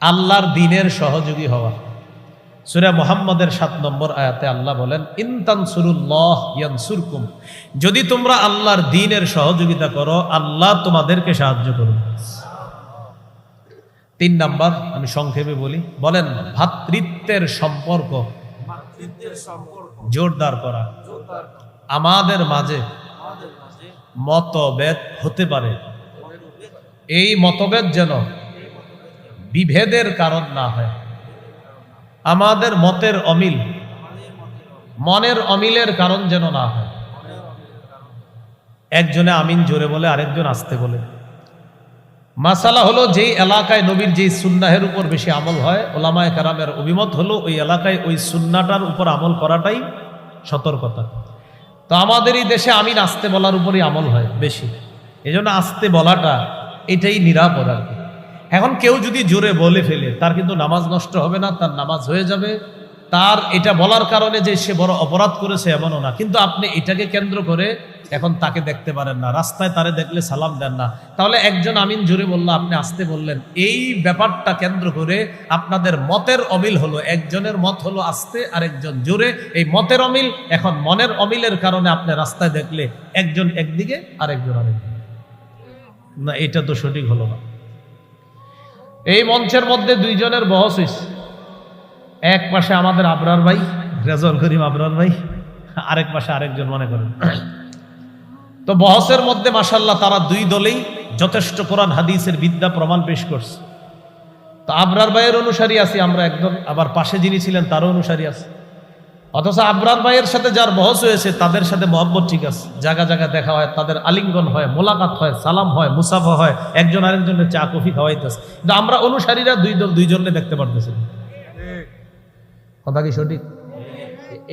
আল্লাহর দিনের সহযোগী হওয়া। সুরা মোহাম্মদের সাত নম্বর আয়াতে আল্লাহ বলেন ইনতান সুরুল্লাহ ইয়ানসুরকুম। যদি তোমরা আল্লাহর দিনের সহযোগিতা করো আল্লাহ তোমাদেরকে সাহায্য করবে। তিন নাম্বার আমি সংক্ষেপে বলি বলেন ভাতৃত্বের সম্পর্ক। জোরদার করা। আমাদের মাঝে মতভেদ হতে পারে। এই মতভেদ যেন বিভেদের কারণ না হয়। আমাদের মতের অমিল, মনের অমিলের কারণ যেন না হয়। একজনে আমিন জোরে বলে, আরেকজন আসতে বলে। মাসালা হলো, যেই এলাকায় নবীর যেই সুন্নাহের উপর বেশি আমল হয়, ওলামায় কারামের অভিমত হলো, ওই এলাকায় ওই সুন্নাটার উপর আমল করাটাই সতর্কতা। তো আমাদের এই দেশে আমিন আসতে বলার উপরই আমল হয়, বেশি। এই জন্য আসতে বলাটা এটাই নিরাপদ আর কি। এখন কেউ যদি জোরে বলে ফেলে, তার কিন্তু নামাজ নষ্ট হবে না, তার নামাজ হয়ে যাবে। তার এটা বলার কারণে যে সে বড় অপরাধ করেছে এমনও না। কিন্তু আপনি এটাকে কেন্দ্র করে এখন তাকে দেখতে পারেন না। রাস্তায় তারে দেখলে সালাম দেন না। তাহলে একজন আমিন জোরে বলল, আপনি আসতে বললেন। এই ব্যাপারটা কেন্দ্র করে আপনাদের মতের অমিল হলো। একজনের মত হলো আসতে, আরেকজন জোরে। এই মতের অমিল, এখন মনের অমিলের কারণে আপনি রাস্তায় দেখলে একজন একদিকে, আরেকজন আরেকদিকে। না, এটা তো সঠিক হলো না। এই মঞ্চের মধ্যে দুইজনের বহস হয়েছে। এক পাশে আমাদের আবরার ভাই রেজল করিম আবরার ভাই, আরেক পাশে আরেকজন মনে করেন। তো বহসের মধ্যে মাসাল্লাহ তারা দুই দলেই যথেষ্ট কোরআন, হাদিসের বিদ্যা প্রমাণ পেশ করছে। তো আবরার ভাইয়ের অনুসারী আছি আমরা একদম আবার পাশে যিনি ছিলেন তারও অনুসারী আছে। অথচ আবরার ভাইয়ের সাথে যার বহস হয়েছে, তাদের সাথে মহব্বত ঠিক আছে। জায়গা জায়গা দেখা হয়, তাদের আলিঙ্গন হয়, মোলাকাত হয়, সালাম হয়, মুসাফা হয়, একজন আরেকজনের চা, কফি খাওয়াইতেছে। কিন্তু আমরা অনুসারীরা দুই দল দুইজনে দেখতে পারতেছি কথা কি সঠিক?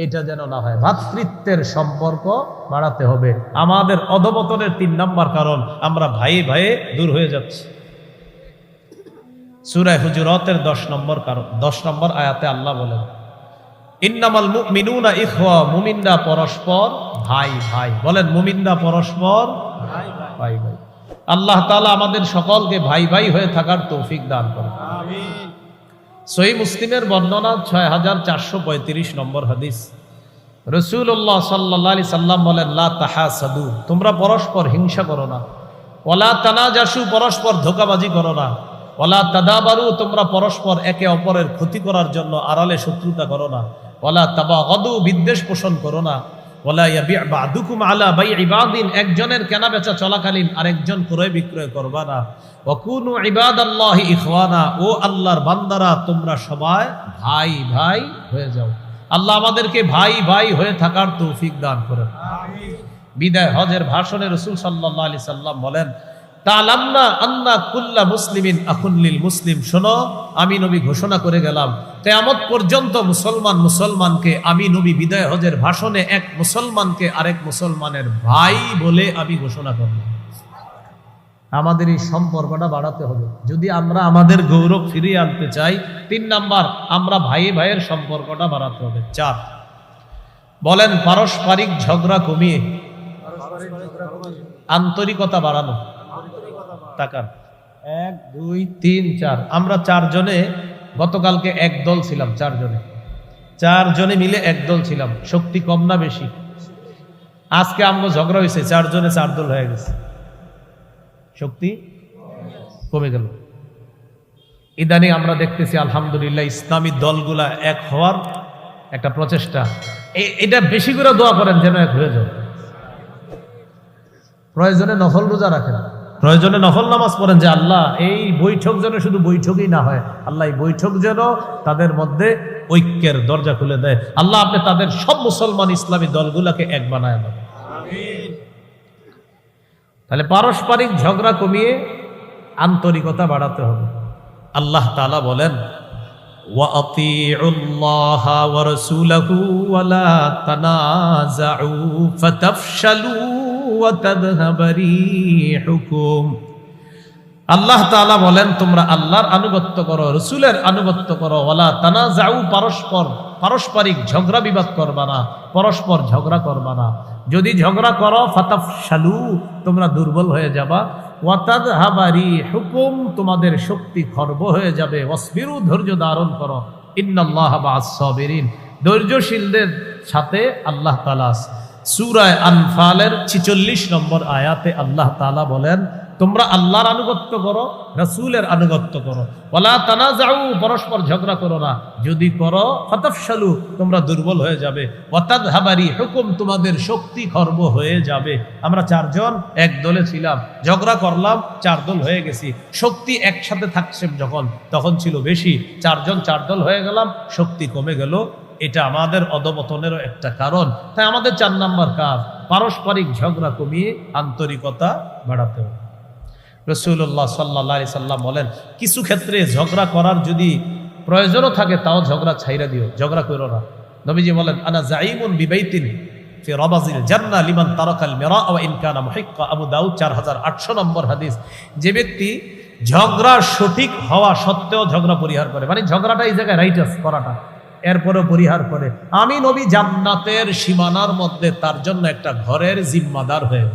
এটা যেন না হয়। ভাতৃত্বের সম্পর্ক বাড়াতে হবে। আমাদের অধপতনের তিন নম্বর কারণ, আমরা ভাই ভাইয়ে দূর হয়ে যাচ্ছি। সুরায় হুজুরতের দশ নম্বর কারণ, দশ নম্বর আয়াতে আল্লাহ বলেন ইন্নামাল মুমিনুনা ইখওয়া মুমিনরা পরস্পর ভাই ভাই। বলেন মুমিনরা পরস্পর ভাই ভাই। ভাই ভাই আল্লাহ তাআলা আমাদের সকলকে ভাই ভাই হয়ে থাকার তৌফিক দান করেন। আমিন। সহি মুসলিমের বর্ণনা ছয় হাজার চারশো পঁয়ত্রিশ নম্বর হাদিস। রসুল্লাহ সাল্লাহ আলি সাল্লাম বলেন লা তাহা সাদু তোমরা পরস্পর হিংসা করো না। ওলা তানা তানাজাসু পরস্পর ধোকাবাজি করো না। ওলা তাদাবারু তোমরা পরস্পর একে অপরের ক্ষতি করার জন্য আড়ালে শত্রুতা করো না। ওলা তাবা অদু বিদ্বেষ পোষণ করো না। ওলা বা'দুকুম আলা বাই'i বা'দিন একজনের কেনা বেচা চলাকালীন আরেকজন ক্রয় বিক্রয় করবা না। ওয়াকুনু ইবাদাল্লাহি ইখওয়ানা ও আল্লাহর বান্দারা তোমরা সবাই ভাই ভাই হয়ে যাও। আল্লাহ আমাদেরকে ভাই ভাই হয়ে থাকার তৌফিক দান করেন। বিদায় হজের ভাষণে রসুল সাল্লাহ আলি সাল্লাম বলেন তালামনা আন্না কুল্লা মুসলিমিন আখুল্লিল মুসলিম। শোনো, আমি নবী ঘোষণা করে গেলাম, কেয়ামত পর্যন্ত মুসলমান মুসলমানকে, আমি নবী বিদায় হজের ভাষণে এক মুসলমানকে আরেক মুসলমানের ভাই বলে আমি ঘোষণা করলাম আমাদের এই সম্পর্কটা বাড়াতে হবে। যদি আমরা আমাদের গৌরব ফিরিয়ে আনতে চাই, তিন নাম্বার, আমরা ভাই ভাইয়ের সম্পর্কটা বাড়াতে হবে। চার, বলেন পারস্পরিক ঝগড়া কমিয়ে, আন্তরিকতা বাড়ানো। টাকার এক, দুই, তিন, চার। আমরা চারজনে গতকালকে এক দল ছিলাম, চারজনে। চারজনে মিলে এক দল ছিলাম। শক্তি কম না বেশি। আজকে আমরা ঝগড়া হয়েছে চারজনে চার দল হয়ে গেছে। শক্তি কমে গেল। ইদানিং আমরা দেখতেছি, আলহামদুলিল্লাহ, ইসলামী দলগুলা এক হওয়ার একটা প্রচেষ্টা। এটা বেশি করে দোয়া করেন যেন এক হয়ে যায়। প্রয়োজনে নফল রোজা রাখেন। প্রয়োজনে নফল নামাজ পড়েন যে আল্লাহ, এই বৈঠক যেন শুধু বৈঠকই না হয়, আল্লাহ এই বৈঠক যেন তাদের মধ্যে ঐক্যের দরজা খুলে দেয়। আল্লাহ আপনি তাদের সব মুসলমান ইসলামী দলগুলোকে এক বানায় না তাহলে পারস্পরিক ঝগড়া কমিয়ে আন্তরিকতা বাড়াতে হবে। আল্লাহ তালা বলেন, ওয়া আল্লাহ তালা বলেন, তোমরা আল্লাহর আনুগত্য করো, রসুলের আনুগত্য করো। ওলা তানা যাও পরস্পর, পারস্পরিক ঝগড়া বিবাদ করবা না, পরস্পর ঝগড়া করবা না। যদি ঝগড়া করো ফাতাফ শালু তোমরা দুর্বল হয়ে যাবা। ওয়াতাদ হাবারি হুকুম তোমাদের শক্তি খর্ব হয়ে যাবে। অস্বিরু ধৈর্য ধারণ করো। ইন্নাল্লাহ বা আসবিরিন ধৈর্যশীলদের সাথে আল্লাহ তালা আছে। সুরায় আনফালের ছিচল্লিশ নম্বর আয়াতে আল্লাহ তালা বলেন, তোমরা আল্লাহর আনুগত্য করো, রসুলের আনুগত্য করো। ওলা তানা যাও পরস্পর ঝগড়া করো না। যদি করো ফতফসালু তোমরা দুর্বল হয়ে যাবে। অর্থাৎ হাবারি হুকুম তোমাদের শক্তি খর্ব হয়ে যাবে। আমরা চারজন এক দলে ছিলাম। ঝগড়া করলাম, চার দল হয়ে গেছি। শক্তি একসাথে থাকছে যখন, তখন ছিল বেশি। চারজন চার দল হয়ে গেলাম, শক্তি কমে গেল এটা আমাদের অধপতনেরও একটা কারণ। তাই আমাদের চার নাম্বার কাজ, পারস্পরিক ঝগড়া কমিয়ে আন্তরিকতা বাড়াতে হবে। রসুল্লাহ সাল্লা সাল্লাম বলেন, কিছু ক্ষেত্রে ঝগড়া করার যদি প্রয়োজনও থাকে, তাও ঝগড়া ছাইরা দিও, ঝগড়া করো না। নবীজি বলেন, আনা জাইমুন বিবাইতিন লিমান তারাকাল মিরা ওয়া ইন কানা মুহিক্কা। আবু দাউদ 4800 নম্বর হাদিস। যে ব্যক্তি ঝগড়া সঠিক হওয়া সত্ত্বেও ঝগড়া পরিহার করে মানে ঝগড়াটা এই জায়গায় রাইট আছে, করাটা। এরপরেও পরিহার করে। আমি নবী জান্নাতের সীমানার মধ্যে তার জন্য একটা ঘরের জিম্মাদার হয়ে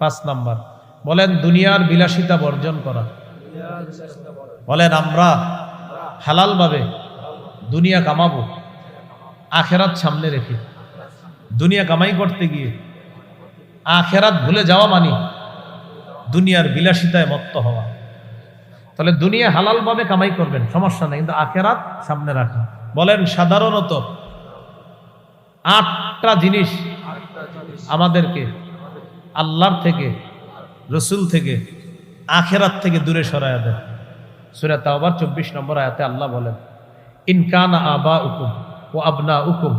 পাঁচ নাম্বার, বলেন দুনিয়ার বিলাসিতা বর্জন করা। বলেন আমরা হালালভাবে দুনিয়া কামাবো, আখেরাত সামনে রেখে। দুনিয়া কামাই করতে গিয়ে আখেরাত ভুলে যাওয়া মানি দুনিয়ার বিলাসিতায় মত্ত হওয়া। তাহলে দুনিয়া হালালভাবে কামাই করবেন, সমস্যা নেই, কিন্তু আখেরাত সামনে রাখা। বলেন, সাধারণত আটটা জিনিস আমাদেরকে, আল্লাহর থেকে, রসুল থেকে, আখেরাত থেকে দূরে সরাইয়া দেয় সুরা তাওবার চব্বিশ নম্বর আয়াতে আল্লাহ বলেন ইনকানা আবা উকুম ও আবনা উকুম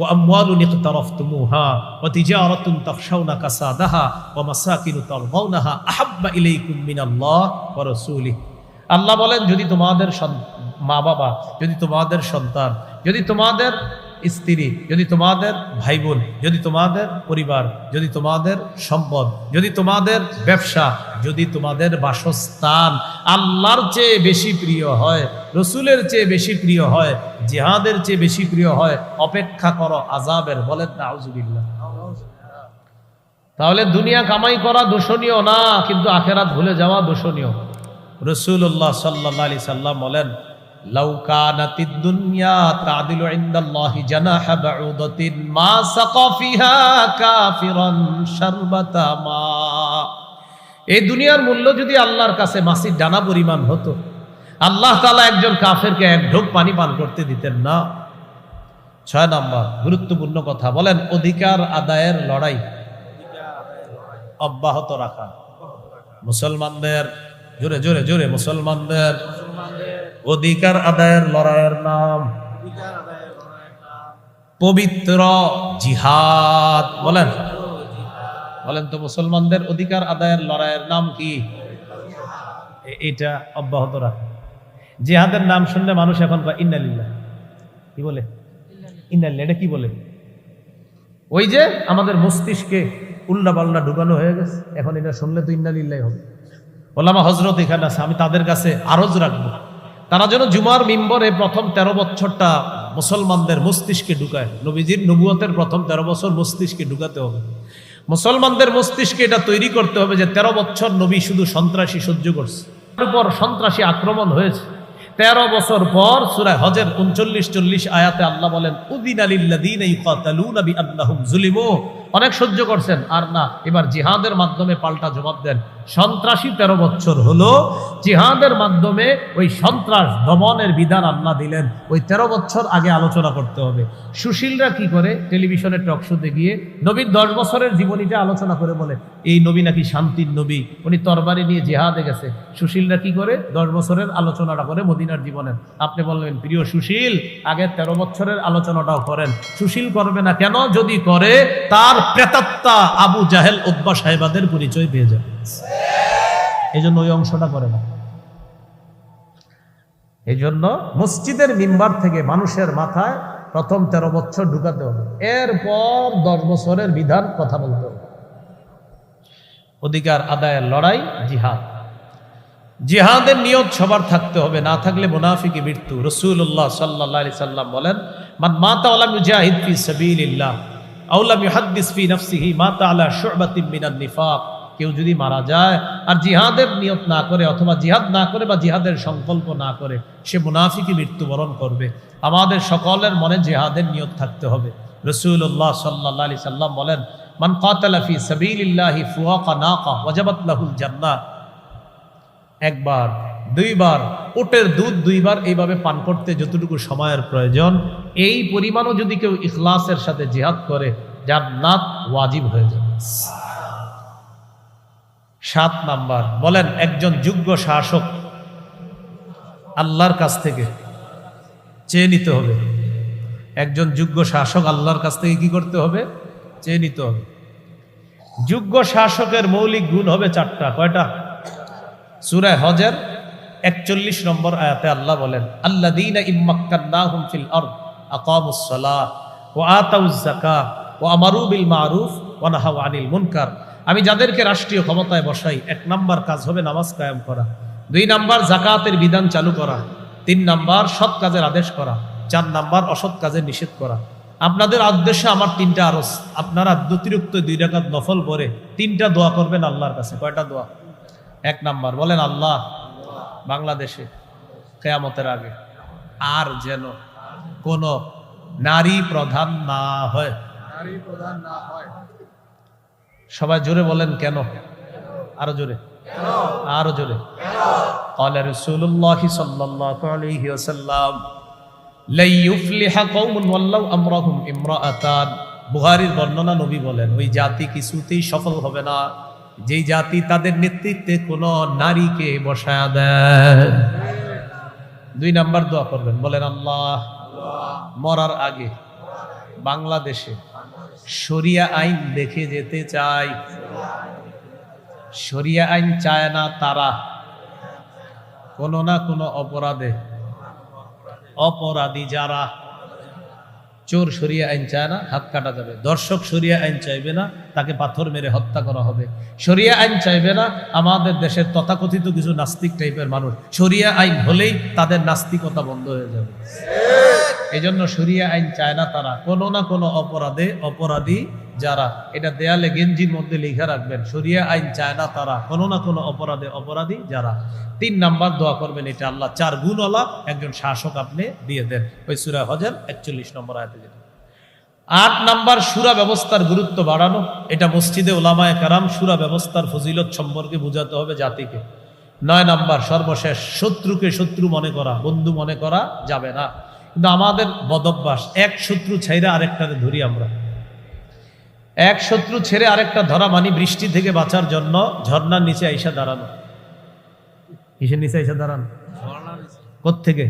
ও আমওয়ালুন ইকতারাফতুমুহা ও তিজারাতুন তাখশাউনা কাসাদাহা ও মাসাকিনু তারদাউনাহা আহাব্বা ইলাইকুম মিনাল্লাহ ওয়া রাসূলিহি। আল্লাহ বলেন, যদি তোমাদের মা বাবা যদি তোমাদের সন্তান, যদি তোমাদের স্ত্রী, যদি তোমাদের ভাই বোন যদি তোমাদের পরিবার, যদি তোমাদের সম্পদ, যদি তোমাদের ব্যবসা যদি তোমাদের বাসস্থান আল্লাহর চেয়ে বেশি প্রিয় হয়, রসুলের চেয়ে বেশি প্রিয় হয়, জিহাদের চেয়ে বেশি প্রিয় হয়, অপেক্ষা করো আজাবের বলেন না আউজুবিল্লাহ তাহলে দুনিয়া কামাই করা দোষণীয় না, কিন্তু আখেরাত ভুলে যাওয়া দোষণীয়। রসুল্লাহ সাল্লাহ আলি সাল্লাম বলেন মা। এই দুনিয়ার মূল্য যদি আল্লাহর কাছে মাসির ডানা পরিমাণ হতো, আল্লাহ তালা একজন কাফেরকে এক ঢোক পানি পান করতে দিতেন না। ছয় নম্বর, গুরুত্বপূর্ণ কথা বলেন, অধিকার আদায়ের লড়াই অব্যাহত রাখা। মুসলমানদের, জোরে জোরে জোরে, মুসলমানদের অধিকার আদায়ের লড়াইয়ের নাম। পবিত্র জিহাদ বলেন। বলেন তো মুসলমানদের অধিকার আদায়ের লড়াইয়ের নাম কি? এটা অব্যাহত রাখা। জিহাদের নাম শুনলে মানুষ এখন কয় ইন্নালিল্লাহ। কি বলে? ইন্নালিল্লাহ এটা কি বলে? ওই যে আমাদের মস্তিষ্কে উল্লা পাল্লা ঢুকানো হয়ে গেছে। এখন এটা শুনলে তো ইন্নালিল্লাহ হবে। ওলামা হজরত এখানে আছে আমি তাদের কাছে আরজ রাখব। তারা যেন জুমার মিম্বরে প্রথম তেরো বছরটা মুসলমানদের মস্তিষ্কে ঢুকায়। নবীজির নবুয়তের প্রথম তেরো বছর মস্তিষ্কে ঢুকাতে হবে। মুসলমানদের মস্তিষ্কে এটা তৈরি করতে হবে যে তেরো বছর নবী শুধু সন্ত্রাসী সহ্য করছে। তারপর সন্ত্রাসী আক্রমণ হয়েছে। তেরো বছর পর সুরায় হজের উনচল্লিশ চল্লিশ আয়াতে আল্লাহ বলেন উদিন আলিল্লাদিন অনেক সহ্য করছেন। আর না, এবার জিহাদের মাধ্যমে পাল্টা জবাব দেন। সন্ত্রাসী তেরো বছর হলো, জিহাদের মাধ্যমে ওই সন্ত্রাস দমনের বিধান আল্লাহ দিলেন। ওই তেরো বছর আগে আলোচনা করতে হবে। সুশীলরা কি করে? টেলিভিশনের টক শোতে গিয়ে নবীর দশ বছরের জীবনীটা আলোচনা করে বলে, এই নবী নাকি শান্তির নবী? উনি তরবারি নিয়ে জেহাদে গেছে। সুশীলরা কি করে? দশ বছরের আলোচনাটা করে মদিনার জীবনের আপনি বললেন, প্রিয় সুশীল, আগে তেরো বছরের আলোচনাটাও করেন। সুশীল করবে না কেন? যদি করে, তার প্রেতাত্মা আবু জাহেল উদ্বা সাহেবাদের পরিচয় পেয়ে যাবে। এই জন্য ওই অংশটা করে না। এই জন্য মসজিদের মিম্বার থেকে মানুষের মাথায় প্রথম তেরো বছর ঢুকাতে হবে। এরপর দশ বছরের বিধান কথা বলতে হবে। অধিকার আদায়ের লড়াই, জিহাদ। জিহাদের নিয়ত সবার থাকতে হবে, না থাকলে মুনাফিকি মৃত্যু। রসুল্লাহ সাল্লাহ সাল্লাম বলেন, মান মাতা আলাম মুজাহিদ ফি সাবিলিল্লাহ। আউলাম ইউহাদ্দিস ফি নাফসিহি মা তাআলা শু'বাতিন মিনান নিফাক। কেউ যদি মারা যায় আর জিহাদের নিয়ত না করে অথবা জিহাদ না করে বা জিহাদের সংকল্প না করে, সে মুনাফিকই মৃত্যুবরণ করবে। আমাদের সকলের মনে জিহাদের নিয়ত থাকতে হবে। রসুল্লাহ সাল্লাহ আলি সাল্লাম বলেন, মান কাতালা ফি সাবিলিল্লাহি ফুয়াকা নাকা ওয়াজাবাত লাহুল জান্নাহ। একবার দুইবার ওটের দুধ দুইবার এইভাবে পান করতে যতটুকু সময়ের প্রয়োজন, এই পরিমাণও যদি কেউ ইখলাসের সাথে জিহাদ করে, জান্নাত ওয়াজিব হয়ে যাবে। সাত নাম্বার, বলেন একজন যোগ্য শাসক আল্লাহর কাছ থেকে চেয়ে নিতে হবে। একজন যোগ্য শাসক আল্লাহর কাছ থেকে কি করতে হবে? চেয়ে নিতে হবে। যোগ্য শাসকের মৌলিক গুণ হবে চারটা। কয়টা? সুরায় হজের একচল্লিশ নম্বর আয়াতে আল্লাহ বলেন আল্লাহ দিন আতাউজ ও ওয়া মুনকার। আমি যাদেরকে রাষ্ট্রীয় ক্ষমতায় বসাই, এক নাম্বার কাজ হবে নামাজ কায়েম করা, দুই নাম্বার জাকাতের বিধান চালু করা, তিন নাম্বার সৎ কাজের আদেশ করা, চার নাম্বার অসৎ কাজের নিষেধ করা। আপনাদের উদ্দেশ্যে আমার তিনটা আরস আপনারা অতিরিক্ত দুই রাকাত নফল করে তিনটা দোয়া করবেন আল্লাহর কাছে, কয়টা দোয়া? এক নাম্বার, বলেন, আল্লাহ বাংলাদেশে কেয়ামতের আগে আর যেন কোন নারী প্রধান না হয় নারী প্রধান না হয় সবাই জোরে বলেন কেন আরো জোরে আরো জোরে قال رسول الله صلى الله عليه وسلم لا يفلح قوم ولو امرهم امرأتان বুহারীর বর্ণনা নবী বলেন ওই জাতি কিছুতেই সফল হবে না যেই জাতি তাদের নেতৃত্বে কোন নারীকে বসায়া দেয়। দুই নাম্বার দোয়া করবেন, বলেন, আল্লাহ মরার আগে বাংলাদেশে শরিয়া আইন দেখে যেতে চাই। শরিয়া আইন চায় না তারা। কোনো না কোনো অপরাধে অপরাধী যারা চোর সরিয়া আইন চায় না হাত কাটা যাবে। দর্শক সরিয়া আইন চাইবে না তাকে পাথর মেরে হত্যা করা হবে। সরিয়া আইন চাইবে না আমাদের দেশের তথাকথিত কিছু নাস্তিক টাইপের মানুষ। সরিয়া আইন হলেই তাদের নাস্তিকতা বন্ধ হয়ে যাবে। এই জন্য সরিয়া আইন চায় না তারা। কোনো না কোনো অপরাধে অপরাধী যারা এটা দেয়ালে গেঞ্জির মধ্যে লিখে রাখবেন সরিয়া আইন চায় না তারা, কোনো না কোনো অপরাধে অপরাধী যারা। তিন নাম্বার দোয়া করবেন, এটা আল্লাহ চার গুণওয়ালা একজন শাসক আপনি দিয়ে দেন। ওই সুরা হজের একচল্লিশ নম্বর আয়তে যেটা। আট নাম্বার, সুরা ব্যবস্থার গুরুত্ব বাড়ানো। এটা মসজিদে ওলামায় কারাম সুরা ব্যবস্থার ফজিলত সম্পর্কে বোঝাতে হবে জাতিকে। নয় নাম্বার, সর্বশেষ, শত্রুকে শত্রু মনে করা, বন্ধু মনে করা যাবে না। কিন্তু আমাদের বদভ্যাস, এক শত্রু ছাইরা আরেকটারে ধরি আমরা। এক শত্রু ছেড়ে আরেকটা ধরা মানি বৃষ্টি থেকে বাঁচার জন্য ঝর্ণার নিচে আইসা দাঁড়ানো। কিসের নিচে আইসা দাঁড়ানো? কোত্থেকে?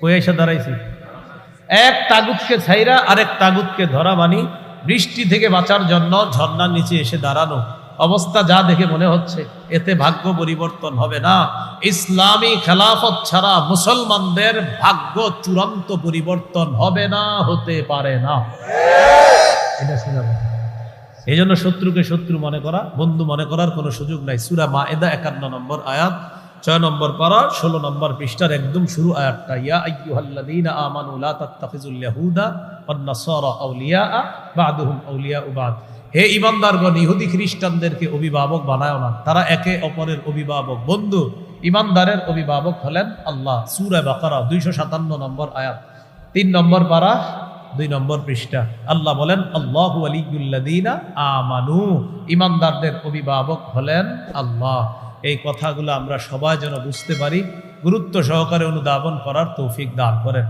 কই আইসা দাঁড়াইছি? এক তাগুতকে ছাইরা আরেক তাগুতকে ধরা মানি বৃষ্টি থেকে বাঁচার জন্য ঝর্ণার নিচে এসে দাঁড়ানো। অবস্থা যা দেখে মনে হচ্ছে, এতে ভাগ্য পরিবর্তন হবে না। ইসলামী খেলাফত ছাড়া মুসলমানদের ভাগ্য চূড়ান্ত পরিবর্তন হবে না, হতে পারে না। এটা শোনাবো এই জন্য শত্রুকে শত্রু মনে করা, বন্ধু মনে করার কোনো সুযোগ নাই। সুরা মা এদা একান্ন নম্বর আয়াত, ছয় নম্বর পারা, ষোলো নম্বর পৃষ্ঠার একদম শুরু আয়াতটা, ইয়া ইয়াহুদা বা'দুহুম আউলিয়া হে ইমানদারগণ ইহুদি খ্রিস্টানদেরকে অভিভাবক বানায় না। তারা একে অপরের অভিভাবক। বন্ধু ইমানদারের অভিভাবক হলেন আল্লাহ। সূরা বাকারা, দুইশো সাতান্ন নম্বর আয়াত। তিন নম্বর পারা দুই নম্বর পৃষ্ঠা। আল্লাহ বলেন, আল্লাহ আলিউল্লাদিনা আমানু। ইমানদারদের অভিভাবক হলেন আল্লাহ। এই কথাগুলো আমরা সবাই যেন বুঝতে পারি। গুরুত্ব সহকারে অনুধাবন করার তৌফিক দান করেন।